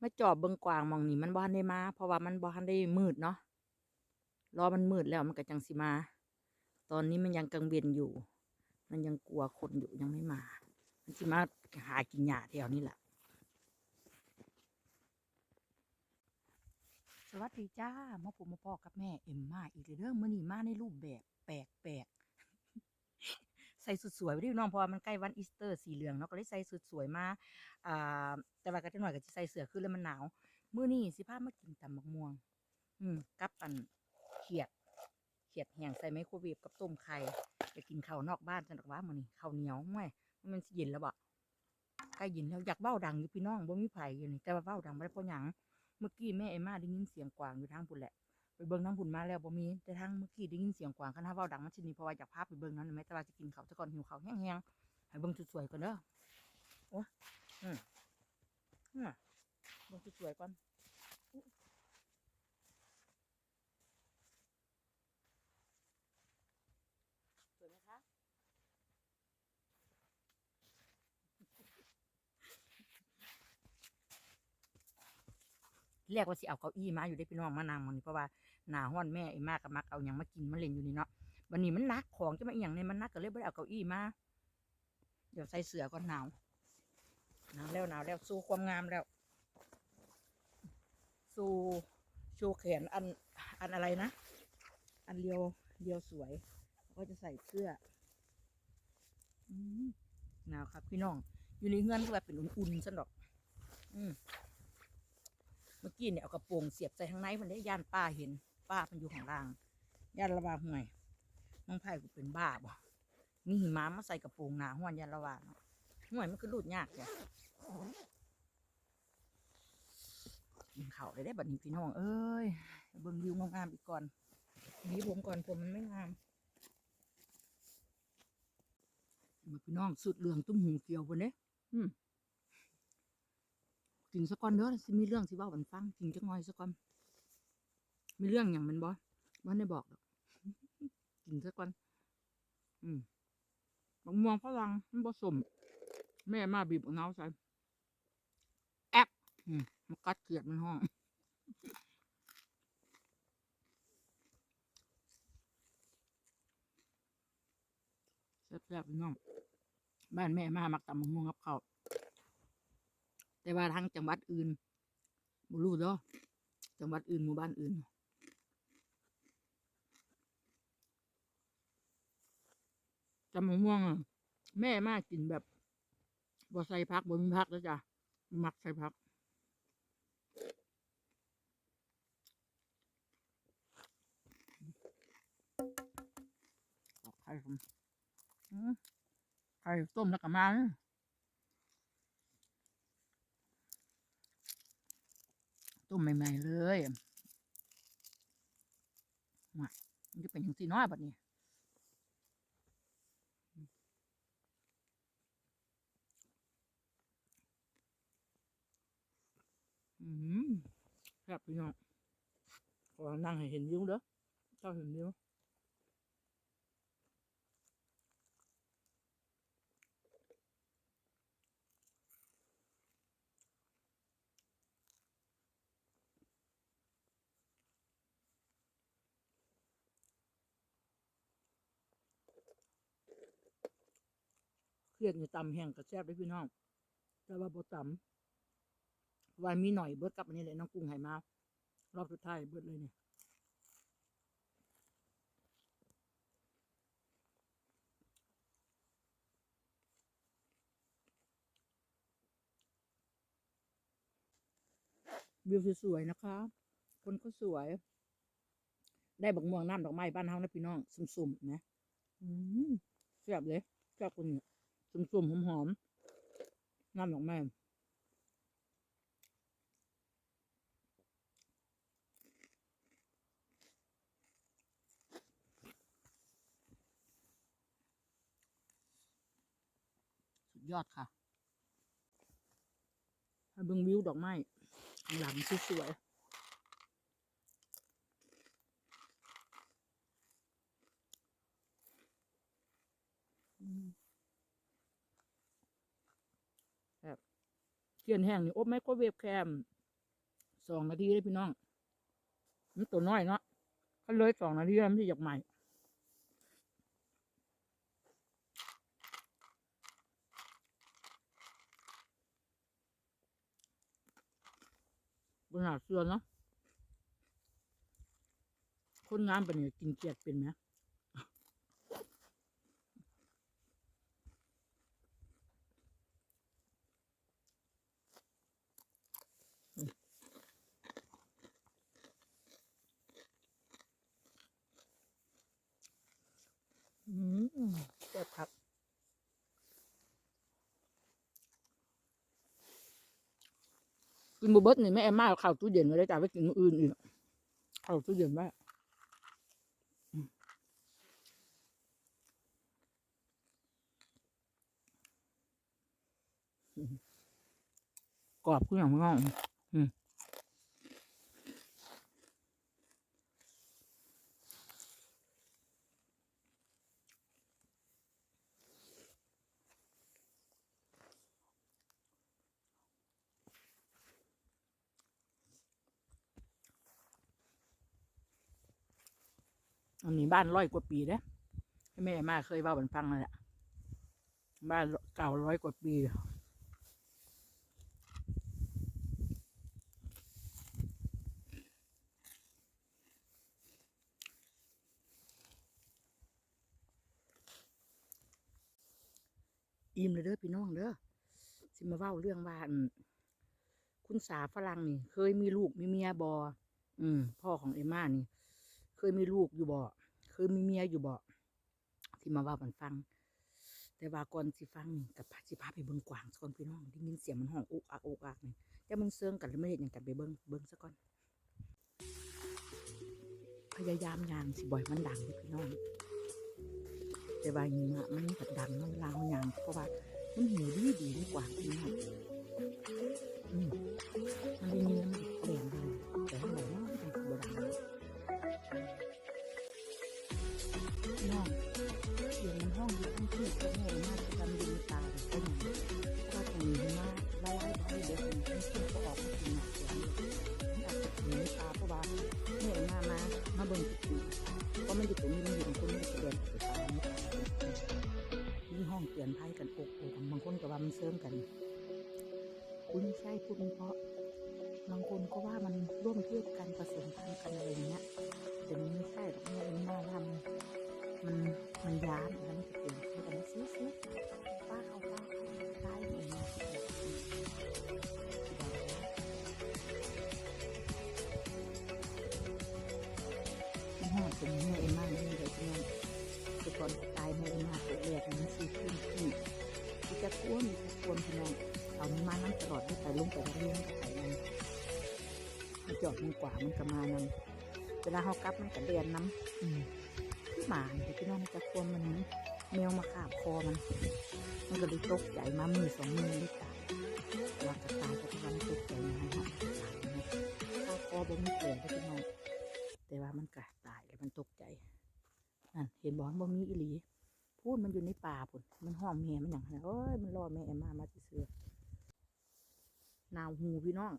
มาจอบเบิ่งกวางมองนี่มันบ่ทันได้มา เพราะว่ามันบ่ทันได้มืดเนาะรอมันมืดแล้วมันก็จังสิมา ตอนนี้มันยังกังเวียนอยู่ มันยังกลัวคนอยู่ยังไม่มา มันสิมาหากินหญ้าแถวนี้แหละสวัสดีจ้ามาผมมาพ่อกับแม่เอ็มมาอีกแล้วเด้อมื้อนี้มาในรูปแบบแปลกแปลก ส่สุดสวยไปดิน้องเพราะว่ามันใกล้วันอีสเตอร์สีเหลืองเนาะก็เลยใส่สุดสวยมาอ่าแต่ว่าก็จะหน่อยก็จะใส่เสื้อขึ้นแล้วมันหนาวมื้อนี้สิพามากินตำบักม่วง อืมกับอันเขียดเขียดแห้งใส่ไมโครเวฟกับต้มไข่ไปกินข้าวนอกบ้านจังดอกว่ามื้อนี้ข้าวเหนียวแม่มันสิเย็นแล้วบ่ใกล้เย็นแล้วอยากเว้าดังอยู่พี่น้องบ่มีไผอยู่นี่แต่ว่าเว้าดังบ่ได้เพราะหยังเมื่อกี้แม่เอ็มมาได้ยินเสียงกวางอยู่ทางพุ่นแหละ ไปเบิ่งทางพุ่นมาแล้วบ่มีแต่ทางเมื่อกี้ได้ยินเสียงกวางคันถ้าเว้าดังมันสิหนี่เพราะว่าอยากพาไปเบิ่งนั้นแม่แต่ว่าสิกินข้าวซะก่อนหิวข้าวแห้งๆให้เบิ่งสวยๆก่อนเด้อโอ้อืมอืมเบิ่งสวยๆก่อนอุ๊สวยไหมคะเรียกว่าสิเอาเก้าอี้มาอยู่ได้พี่น้องมานางมันนี่เพราะว่า หนาห้อนแม่ไอ้มากกับมักเอาหยังมากินมาเล่นอยู่นี่เนาะวันนี้มันนักของจะมาอย่างในมันนักก็เลยไม่ได้เอาเก้าอี้มา เดี๋ยวใส่เสื้อก่อนหนาวหนาวแล้วหนาวแล้วสู้ความงามแล้ว สู้ชว์แขนอันอันอะไรนะ อันเรียวเรียวสวย ก็จะใส่เสื้ออหนาวครับพี่น้อง อยู่ในเงื่อนก็แบบเป็นอุ่นๆสันดอก อืมเมื่อกี้เนี่ยเอากระโปรงเสียบใส่ข้างในมันได้ย่านป้าเห็น ป้ามันอยู่ข้างล่างย่านระบาห่วยน้องไผ่กูเป็นบ้าบ่มีหิมะมาใส่กระโปรงหนาห้วนย่านระบาเนาะห่วยมันคือรูดยากจ้ะกินข้าได้ได้บัดนี้พี่น้องเอ้ยเบิ่งวิวงามๆอีกก่อนนี้ผมก่อนผมมันไม่งามมาพี่น้องสุดเหลืองตุ้มหูเกี่ยวบนเนี้อืมกินสักก่อนเด้อสิมีเรื่องสิว่าบันฟังกินจักหน่อยสักก่อน มีเรื่องอย่างมันบ่บ่ได้บอกดอกกินสักก่อน อืมมะม่วงฝรั่งมันผสมแม่มาบีบมะนาวใส่แอบอืมมันกัดเกลียดมันห้องแซ่บๆพี่น้อง บ้านแม่มามักตำมะม่วงกับเขาแต่ว่าทางจังหวัดอื่นบ่รู้เด้อจังหวัดอื่นหมู่บ้านอื่น จำมะม่วงอะแม่มากินแบบบ่ใส่พักบ่มีพักแล้วจ้ะมักใส่พัก ไข่ผมอืมไข่ต้มแล้วก็มาเนต้มใหม่ ๆ เลยมันจะเป็นอย่างสีน้อยแบบนี้ ครับพี่น้องขอนั่งให้เห็นวิวเด้อเจ้าเห็นวิวเครียดอยู่ตำแห้งกับแซ่บด้พี่น้อง แต่ว่าบ่ตำ วันมีหน่อยเบิดกลับอันนี้เลยน้องกุ้งไหมารอบสุดท้ายเบิดเลยเนี่ยวิวสวยๆนะคะ คนก็สวย ได้บักม่วงน้ำดอกไม้บ้านเฮานะพี่น้อง สุ่มๆนะอืมแซ่บเลยแซ่บคนนี้สุ่มๆหอมๆน้ำดอกไม้ ยอดค่ะเบิ่งวิวดอกไม้ข้างหลังสวยๆแบบเทียนแห้งนี่อบไมโครเวฟแคมสองนาทีเลยพี่น้องมันตัวน้อยเนาะเขาเลยสองนาทีแล้วมันจะอยากใหม่ บนหาเสื้อเนาะคนงานปะเนี่ยกินเกียดเป็นไหม อืมแซ่บครับ กิ นบเบิดนี่แม่แอมมาเอาข้าวตู้เย็นไว้ได้จ้าไปกินมื้ออื่นอีกข้าวตู้เย็นไว้กรอบขึ้นอย่างง่องอืม อันนี้บ้านร้อยกว่าปีเด้แม่มาเคยเว่าบันฟังนั่นแหละบ้านเก่าร้อยกว่าปีอิ่มเลยเด้อพี่น้องเด้อสิมาเว้าเรื่องว่านคุณสาฝรั่งนี่ เคยมีลูกมีเมียบออืม พ่อของเอมม่านี่ เคยมีลูกอยู่บ่เคยมีเมียอยู่บ่ที่มาว่ามันฟัง แต่ว่าก่อนสิฟังนี่กับสิพาไปเบิ่งกวางซะก่อนพี่น้องได้ยินเสียงมันห้องอุกอักอุกอักนี่แต่มันเซิงกันแล้วไม่เห็นอย่างกันไปเบิ่งเบิ่งซะก่อน พยายามยางสิบ่อยมันดังพี่น้องแต่ว่าอย่างนี้มันก็ดังเนาะเวลาเขายางเพราะว่ามันหูดีดีดีกว่าพี่น้องอืมมันด้ยิน ห้องอยู่ทั้งที่ก็แม่มากจะทำดีตาก็อย่างนี้ถ้าตรงนี้มาไล่ไล่ไปเดี๋ยวผมต้องขึ้นก็ออกมากินหนักเสียงมันอาจจะหนีตาเพราะว่าแม่มามามาเบิ่งจุดนี้เพราะมันอยู่ตรงนี้มันอยู่ตรงคนมันจะเดินตาไมนี้มีห้องเตือนภัยกันอกอกบางคนก็ว่ามันเสริมกันคุณใช่พูดไม่เพราะบางคนก็ว่ามันร่วมเพศกันผสมพันธุ์กันอะไรเงี้ยแต่มันไม่ใช่หรอกมันเป็นหน้าทำ มันมันย้านแล้วมันจะเปลี่ยนชื่อกันซื้อซื้อป้าเขาป้าเขาคล้ายเหมือนกันที่ห้องเป็นแม่เอ็มม่าไม่ได้ที่นั่นคือก่อนตายแม่เอ็มมาตัวแรกมันซื้อขึ้นที่ที่จะท่วมจะท่วมพี่น้องเอามันมานั่งตลอดไม่ไปลงไปเรียนกับไปนั่นมันจอดมันกว่ามันก็มานั่นเวลาเขากลับมันก็เรียนน้ำ หมาเนี่ยพี่น้องมันจะควรมันแมวมาขาบคอมัน มันก็เลยตกใจมามือสองมือเลยตายว่าจะตายก็ที่ว่ามันตกใจนะฮะตาขาบคอบ่มีแผลก็พี่น้องแต่ว่ามันก็ตายแล้วมันตกใจนั่นเห็นบอกว่าบ่มีอีหลีพูดมันอยู่ในป่าพุ่นมันห้องแม่มันอย่างนั้นโอ้ยมันรอแม่มามาซื่อนาวหูพี่น้อง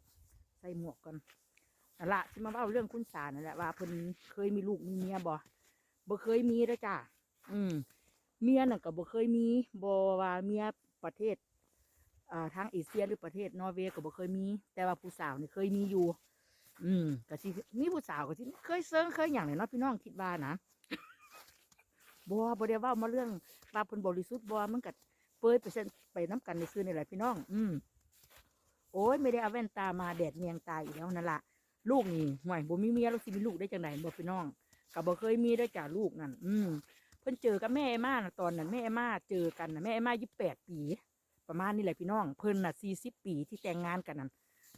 ใส่หมวกกันนั่นละที่มาเล่าเรื่องคุณสารนั่นแหละว่าเพิ่นเคยมีลูกมีเมียบ่ บ่เคยมีเด้อจ้าอืม เมียน่ะก็บ่เคยมีบ่ว่าเมียประเทศอ่าทางเอเชียหรือประเทศนอร์เวย์ก็บ่เคยมี แต่ว่าผู้สาวนี่เคยมีอยู่ อืมก็สิมีผู้สาวก็สิเคยเซิงเคยหยังเลยเนาะพี่น้องคิดว่านะบ่บ่ได้ว้ามาเรื่องว่าเพิ่นบริสุทธิ์บ่มันก็เปยไปเส้นไปน้กันในคืนนี่แหละพี่น้อง อืมโอ้ยไม่ได้เอาแว่นตามาแดดเมียงตายอีกแล้วนั่นละลูกนี่ห่วยบ่มีเมียแล้วสิมีลูกได้จังไหนบ่พี่น้อง ก็บ่เคยมีได้อจ้าลูกนั่นอืมเพิ่นเจอกับแม่เอม่าตอนนั้นแม่เอม่าเจอกันนะแม่เอม่ายี่สิบแปดปี ประมาณนี้แหละพี่น้องเพิ่นน่ะสี่สิบปีที่แต่งงานกันนั่น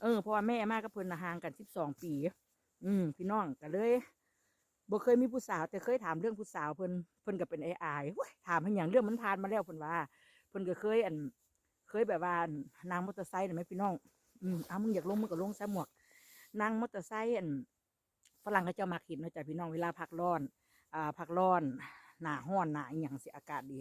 เออเพราะว่าแม่เอม่ากับเพิ่นน่ะห่างกันสิบสองปี อืมพี่น้องก็เลยบ่เคยมีผู้สาวแต่เคยถามเรื่องผู้สาวเพิ่นเพิ่นก็เป็นไอ้อายถามให้หยังเรื่องมันผ่านมาแล้วเพิ่นว่า เพิ่นก็เคยอัน เคยแบบว่านางมอเตอร์ไซค์เห็นไหมพี่น้องอืมอ้ามึงอยากลงมึงก็ลงใส่หมวกนั่งมอเตอร์ไซค์อัน ฝรั่งเขาจ้ามักเห็นเนาะจ้ะพี่น้องเวลาพักร้อนอ่าพักร้อนหนาห้อนหนาอหย่างสิอากาศดี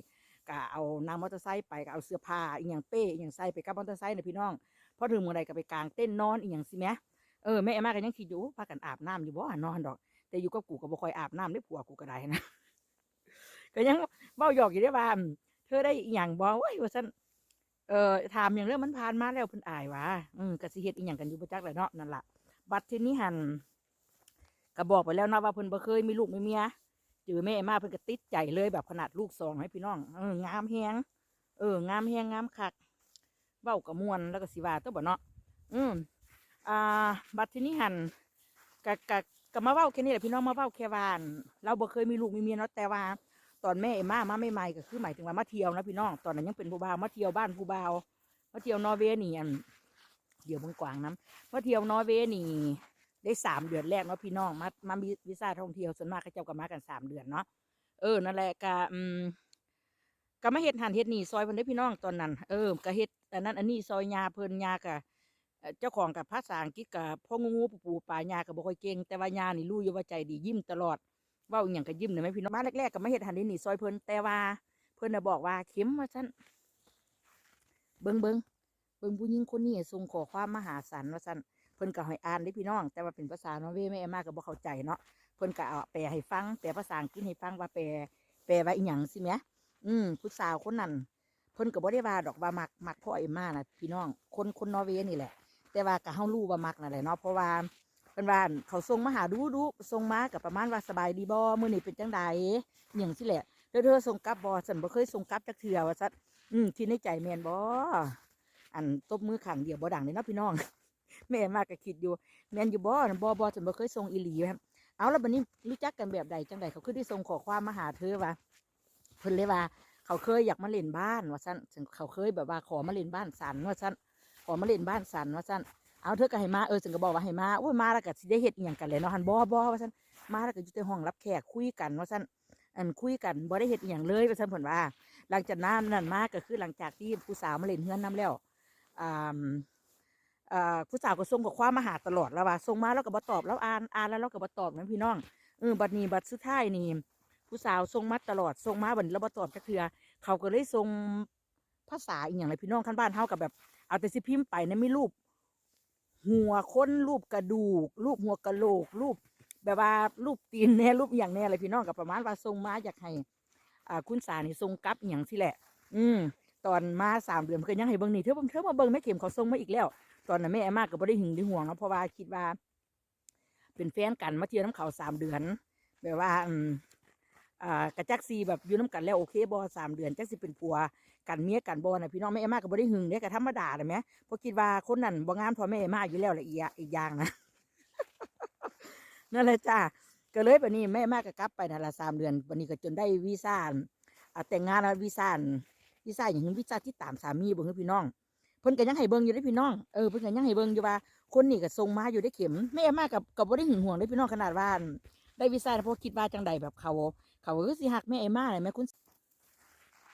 ก็เอานั่งมอเตอร์ไซค์ไปก็เอาเสื้อผ้าอีหยังเป้อีหยังใส่ไปกับมอเตอร์ไซค์นี่ยพี่น้องพอถึงเมื่อใดก็ไปกางเต้นนอนอีหยังสิแหมเออแม่มาก็ยังคิดอยู่พากันอาบน้ำอยู่บ่นอนดอก แต่อยู่กับกูก็บ่คอยอาบน้ำได้ผัวกูก็ได้นะก็ยังเว้าหยอกอยู่ได้ว่าเธอได้อีหยังบ่โอ้ยว่าซั่นเอ่อถามอย่างเรื่องมันผ่านมาแล้วเพิ่นอายว่าอืมก็สิเฮ็ดอีหยังกันอยู่บ่จักแหละเนาะนั่นล่ะบัดทีนี้หัน ก็บอกไปแล้วเนาะว่าเพิ่นบ่เคยมีลูกมีเมียเจอแม่มาเพิ่นก็ติดใจเลยแบบขนาดลูกสองให้พี่น้องเอองามแฮงเอองามแฮงงามคักเว้าก็ม่วนแล้วก็สิว่าตัวบ่เนาะอืมอ่าบัดทีนี้หันก็ก็ก็มาเว้าแค่นี้แหละพี่น้องมาเว้าแค่วาน เราบ่เคยมีลูกมีเมียเนาะแต่ว่า ตอนแม่เอ็มมามาใหม่ๆก็คือหมายถึงว่ามาเที่ยวนะพี่น้องตอนนั้นยังเป็นผู้บ่าวมาเที่ยวบ้านผู้บ่าวมาเที่ยวนอร์เวย์นี่อันเดี๋ยวเบางกวางน้ำมาเที่ยวนอร์เวย์นี่ ได้สามเดือนแรกเนาะพี่น้องมามาวีซ่าท่องเที่ยวส่วนมากเขาเจ้าก็มากันสามเดือนเนาะเออนั่นแหละก็อืมก็มาเฮ็ดหันเฮ็ดนี่ซอยเพิ่นได้พี่น้องตอนนั้น เออก็เฮ็ดอันนั้นอันนี้ซอยยาเพิ่นยาก็เอ่อเจ้าของกับภาษาอังกฤษกับพ่องูงูปูปูปลายาก็บ่ค่อยเก่งแต่ว่ายานี่รู้อยู่ว่าใจดียิ้มตลอดเว้าอหย่างก็ยิ้มเลยไหมพี่น้องมาแรกๆก็ไม่เห็นหันได้หนีซอยเพิ่นแต่ว่าเพิ่นน่ะบอกว่าเข็มว่าซั่นเบิ่งเบิ่งเบิ่งผู้หญิงคนนี้ส่งขอความมหาสันว่าซั่น เพิ่นก็ให้อ่านได้พี่น้อง แต่ว่าเป็นภาษานอร์เวย์แม่เอ็มมาก็บ่เข้าใจเนาะเพิ่นก็เอาแปลให้ฟังแปลภาษาอังกฤษให้ฟังว่าแปลแปลว่าอีหยังสิแหมอืมผู้สาวคนนั้นเพิ่นก็บ่ได้ว่าดอกว่ามักมักพ่อเอ็มมานะพี่น้อง คนคนนอร์เวย์นี่แหละ แต่ว่าก็เฮารู้ว่ามักนั่นแหละเนาะเพราะว่าเพิ่นว่านเขาส่งมาหาดูดูส่งมากับประมาณว่าสบายดีบ่มื้อนี้เป็นจังใดอหย่างสิแหละเธอเธอส่งกลับบ่ฉันบ่เคยส่งกลับจักเทื่อว่าซัดอืมที่ในใจแม่นบ่อันตบมือข้างเดียวบ่ดังเลยเนาะพี่น้อง แม่มากก็คิดอยู่แม่นอยู่บ่นั่นบ่บ่ฉันบ่เคยส่งอีหลีครับเอาแล้วบัดนี้รู้จักกันแบบใดจังใดเขาคือได้ส่งขอความมาหาเธอว่าเพิ่นเลยว่า เขาเคยอยากมาเล่นบ้านว่าซั่นเขาเคยแบบว่าขอมาเล่นบ้านสันว่าซั่นขอมาเล่นบ้านสันว่าซั่นเอาเธอก็ให้มาเออฉันก็บอกว่าให้มาโอ้ยมาแล้วก็สิได้เฮ็ดอหย่างกันเลยเนาะหันบ่บ่ว่าซั่นมาแล้วก็อยู่ในห้องรับแขกคุยกันว่าซั่นอันคุยกันบ่ได้เฮ็ดอหย่างเลยว่าซั่นเพิ่นว่า หลังจากนั้นนั่นมาก็คือหลังจากที่ผู้สาวมาเล่นเฮือนนํแล้วอ่า ผู้สาวก็ส่งข้อความมาหาตลอดแล้วว่าส่งมาแล้วก็บ่ตอบแล้วอ่านอ่านแล้วเราก็บ่ตอบนะพี่น้องเออบัดนี้บัดสุดท้ายนี่ผู้สาวส่งมาตลอดส่งมาบัดนี้เราบ่ตอบจักเทื่อเขาก็เลยส่งภาษาอีหยังเลยพี่น้องคันบ้านเฮากับแบบ เอาแต่สิพิมพ์ไปนะมีรูป หัวคนรูปกระดูก รูปหัวกระโหลก รูป แบบว่ารูปตีนแน่รูปอย่างแน่อะไรพี่น้องกับประมาณว่าทรงมาอยากให้อ่าคุณสานี่ทรงกลับอย่างสิแหละ อืมตอนมาสามเดือนเพิ่อนยังให้เบิ่งนี่เธอเบิ่งเธอมาเบิ่งแม่เข็มเขาทรงมาอีกแล้ว ตอนนั้นแม่แอมมากก็บ่ได้หึงได้ห่วงเนาะเพราะว่าคิดว่า เป็นแฟนกันมาเที่ยวน้ำเขาสามเดือน แบบว่าอืมอ่ากระจักซีแบบอยู่น้ำกันแล้วโอเคบอสามเดือนจักสิเป็นผัวกันเมียกันบอนะพี่น้องแม่แอมมากก็บ่ได้หึงเด้ก็ธรรมดาเลยแหมเพราะคิดว่าคนนั้นบ่งามพอแม่มากอยู่แล้วละอีกอย่างอีกอย่างนะนั่นแหละจ้าก็เลยบัดนี้แม่มากก็กลับไปนั่นละสามเดือนวันนี้ก็จนได้วีซ่าแต่งงานแล้ววีซ่าวีซ่าอย่างนี้วีซ่าที่ตามสามีบิ่งให้พี่น้อง เพิ่นก็ยังให้เบิ่งอยู่ได้พี่น้องเออเพิ่นก็ยังให้เบิ่งอยู่ว่าคนนี่ก็ส่งมาอยู่ได้เข็มแม่มากับกับบ่ได้หึงห่วงได้พี่น้องขนาดว่าได้วีซ่าเพราะคิดว่าจังใดแบบเขา เขาก็สิฮักแม่ไอ้มาเลยแม่คุณ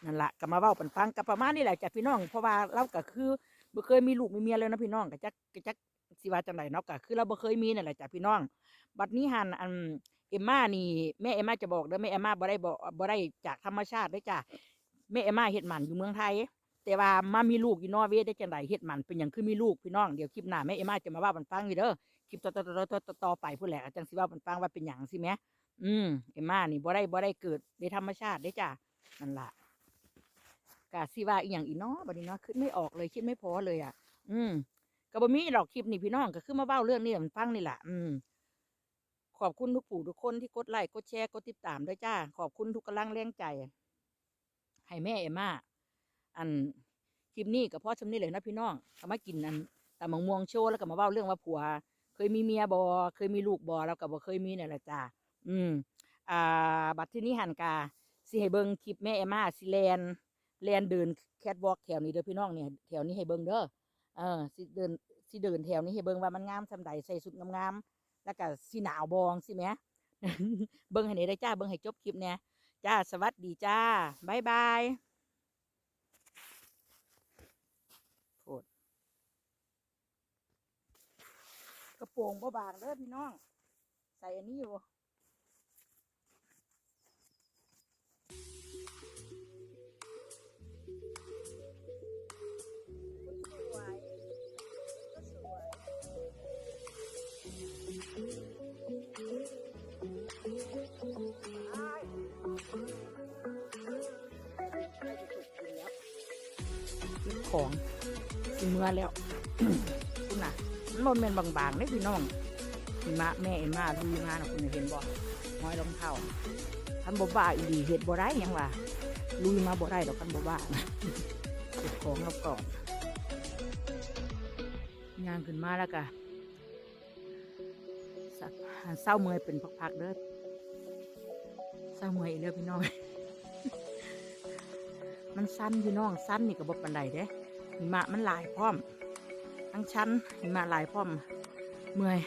นั่นละก็มาเว้าปันฟังกับประมาณนี้แหละจากพี่น้องเพราะว่าเราก็คือบ่เคยมีลูกมีเมียเลยนะพี่น้องก็จักก็จักสิว่าจังไดเนาะก็คือเราบ่เคยมีนั่นแหละจากพี่น้อง บัดนี้หันอันเอ็มมานี่แม่เอ็มมาจะบอกเด้อแม่เอ็มมาบ่ได้บอกบ่ได้จากธรรมชาติได้จ้ะแม่เอ็มมาเฮ็ดหมันอยู่เมืองไทย แต่ว่ามามีลูกอยู่นอร์เวย์ได้จังไดเฮ็ดมันเป็นหยังคือมีลูกพี่น้องเดี๋ยวคลิปหน้าแม่เอ็มาจะมาว่าปันฟังอยู่เด้อคลิปต่อๆๆๆต่อไปพุ่นแหละจังสิว่าปันฟังว่าเป็นหยังสิแหมอืมเอ็มานี่บ่ได้บ่ได้เกิดในธรรมชาติได้จ้ะนั่นล่ะกาสิว่าอีหยังอีนาะบัดนี้เนาะคิดไม่ออกเลยคิดไม่พอเลยอะ อืมก็บ่มีหรอกคลิปนี่พี่น้องก็คือมาเว้าเรื่องนี้มันฟังนี่แหละอืมขอบคุณทุกผู้ทุกคนที่กดไลค์กดแชร์กดติดตามด้วยจ้า ขอบคุณทุกกำลังแรงใจ ให้แม่เอ็มมา อันคลิปนี้ก็เพราะชำนี้เลยนะพี่น้องก็มากินอันตำมังม่วงโชว์แล้วก็มาเว้าเรื่องว่าผัว เคยมีเมียบอเคยมีลูกบอแล้วก็บ่เคยมีเนี่นแหละจ้าอืมอ่าบัดที่นี้หันกาสิให้เบิ่งคลิปแม่เอมมาสิแลนแลนเดินแคทวอล์กแถวนี้เด้อพี่น้องเนี่ยแถวนี้ให้เบิ่งเด้อเออสิเดินสิเดินแถวนี้ให้เบิ่งว่ามันงามสำใดใส่สุดงามๆแล้วก็สิหนาวบองสิแหมเบิ่งให้ได้จ้าเบิ่งให้จบคลิปเนี่ยจ้าสวัสดีจ้าบ๊ายบาย กระโปรงบาบางเด้อพี่น้อง ใส่อันนี้อยู่ของกินเมื่อแล้วคุณน่ะ มันบนเป็นบางๆนี่พี่น้องหิมะแม่เอ็มมาลุยมานะคุณเห็นบ่ห้อยรองเท้าคันบ่บ้าอีหลีเฮ็ดบ่ได้ยังว่าลุยมาบ่ได้ดอกคันบ่บ้าเก็บของเราก่อนยางขึ้นมาแล้วก็สักเศร้าเมื่อยเป็นพักๆเด้อเศร้าเมื่อยอีกแล้วพี่น้อง มันสั้นพี่น้องสั้นนี่ก็บ่ปานใดเด้หิมะมันลายพร้อม ทั้งชั้นหิมาหลายพ่อมเมื่อย